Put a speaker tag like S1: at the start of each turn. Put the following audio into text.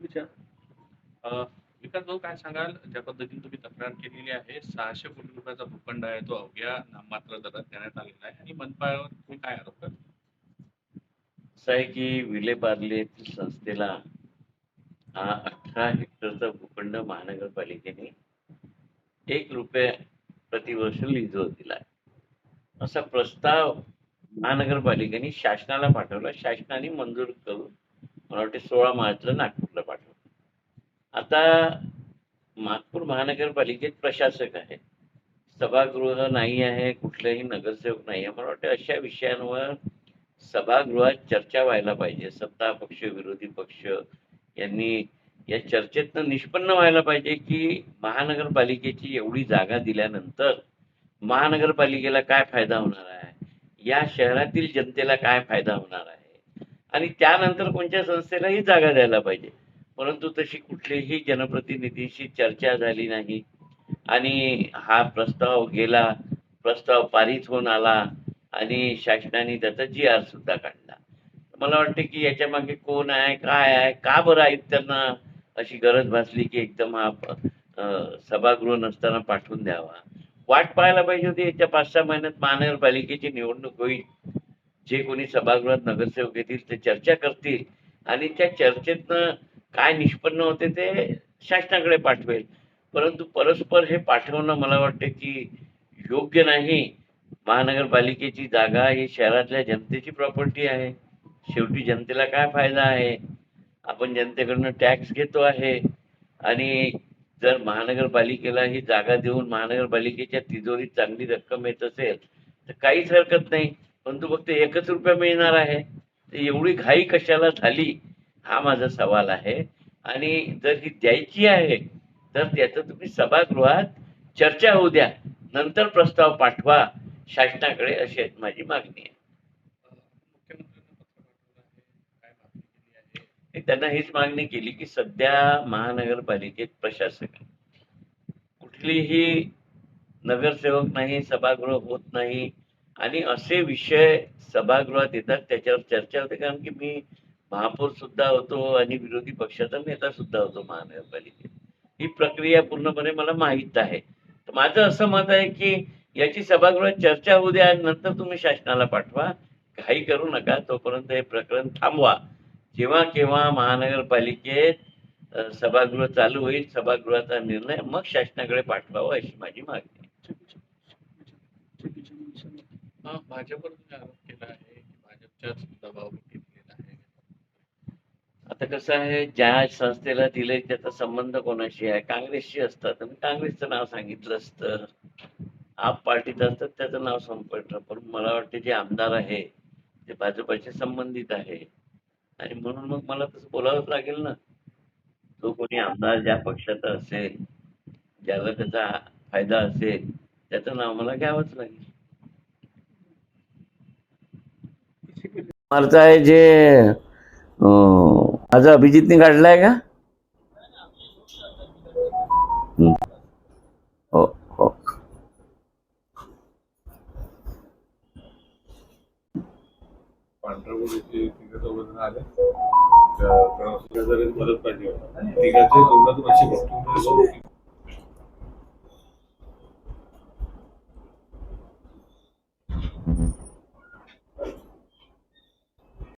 S1: विचार.
S2: अ, विकास भाऊ काय सांगाल? ज्या पद्धतीने तुम्ही तक्रार केलेली आहे सहाशे कोटी रुपयाचा भूखंड आहे तो अवघ्या नाममात्र दरात देण्यात आलेला आहे. आणि मनपावर तुम्ही काय आरोप करता?
S3: असं आहे की विले पार्ले येथील संस्थेला हा अठरा हेक्टरचा भूखंड महानगरपालिकेने एक रुपये प्रतिवर्ष लिझवर दिलाय. असा प्रस्ताव महानगरपालिकेने शासनाला पाठवला. शासनाने मंजूर करून मला वाटते सोळा मार्चला नागपूरला पाठवलं. आता नागपूर महानगरपालिकेत प्रशासक आहे. सभागृह नाही आहे कुठलेही नगरसेवक नाही आहे. मला वाटतं अशा विषयांवर सभागृहात चर्चा व्हायला पाहिजे. सत्ता पक्ष विरोधी पक्ष यांनी या चर्चेतनं निष्पन्न व्हायला पाहिजे की महानगरपालिकेची एवढी जागा दिल्यानंतर महानगरपालिकेला काय फायदा होणार आहे? या शहरातील जनतेला काय फायदा होणार आहे? आणि त्यानंतर कोणत्या संस्थेलाही जागा द्यायला पाहिजे. परंतु तशी कुठलीही जनप्रतिनिधीशी चर्चा झाली नाही. आणि हा प्रस्ताव गेला प्रस्ताव पारित होऊन आला आणि शासनाने त्याचा जी आर सुद्धा काढला. मला वाटते की याच्या मागे कोण आहे काय आहे का बरं आयुक्तांना अशी गरज भासली की एकदम हा सभागृह नसताना पाठवून द्यावा? वाट पाहायला पाहिजे होती याच्या पाच सहा महिन्यात महानगरपालिकेची निवडणूक होईल. जे कोणी सभागृहात नगरसेवक येतील ते चर्चा करतील आणि त्या चर्चेतनं काय निष्पन्न होते ते शासनाकडे पाठवेल. परंतु परस्पर हे पाठवणं मला वाटतं की योग्य नाही. महानगरपालिकेची जागा ही शहरातल्या जनतेची प्रॉपर्टी आहे. शेवटी जनतेला काय फायदा आहे? आपण जनतेकडनं टॅक्स घेतो आहे. आणि जर महानगरपालिकेला ही जागा देऊन महानगरपालिकेच्या तिजोरीत चांगली रक्कम येत असेल तर काहीच हरकत नाही. परंतु फक्त एकच रुपया मिळणार आहे. तर एवढी घाई कशाला झाली? हा माझा सवाल आहे. आणि जर ही द्यायची आहे तर त्याचं तुम्ही सभागृहात चर्चा होऊ द्या. नंतर प्रस्ताव पाठवा. शासनाकडे अशी माझी मागणी आहे. त्यांना हीच मागणी केली की सध्या महानगरपालिकेत प्रशासक कुठलीही नगरसेवक नाही सभागृह होत नाही. आणि असे विषय सभागृहात येतात त्याच्यावर चर्चा होते. कारण की मी महापौर सुद्धा होतो आणि विरोधी पक्षाचा नेता सुद्धा होतो महानगरपालिकेत. ही प्रक्रिया पूर्णपणे मला माहीत आहे. माझं असं मत आहे की याची सभागृहात चर्चा होऊ द्या आणि नंतर तुम्ही शासनाला पाठवा. घाई करू नका. तोपर्यंत हे प्रकरण थांबवा. जेव्हा केव्हा महानगरपालिकेत सभागृह चालू होईल सभागृहाचा निर्णय मग शासनाकडे पाठवावा अशी माझी मागणी आहे.
S1: हा
S2: अ, भाजपवर तुम्ही आरोप केला आहे की भाजपच्याच दबावापोटी केलेला आहे.
S3: आता कसं आहे ज्या संस्थेला दिलंय त्याचा संबंध कोणाशी आहे? काँग्रेसशी असतात. तर मी काँग्रेसचं नाव सांगितलं असतं. आप पार्टीत असतात त्याचं नाव संपटलं पण मला वाटतं जे आमदार आहे ते भाजपाशी संबंधित आहे. आणि म्हणून मग मला तसं बोलावंच लागेल ना. जो कोणी आमदार ज्या पक्षाचा असेल ज्याला त्याचा फायदा असेल त्याचं नाव मला घ्यावंच लागेल. मारता आहे जे माझा अभिजितने काढलाय का? हो हो.
S4: मदत पाहिजे तोंडातून अशी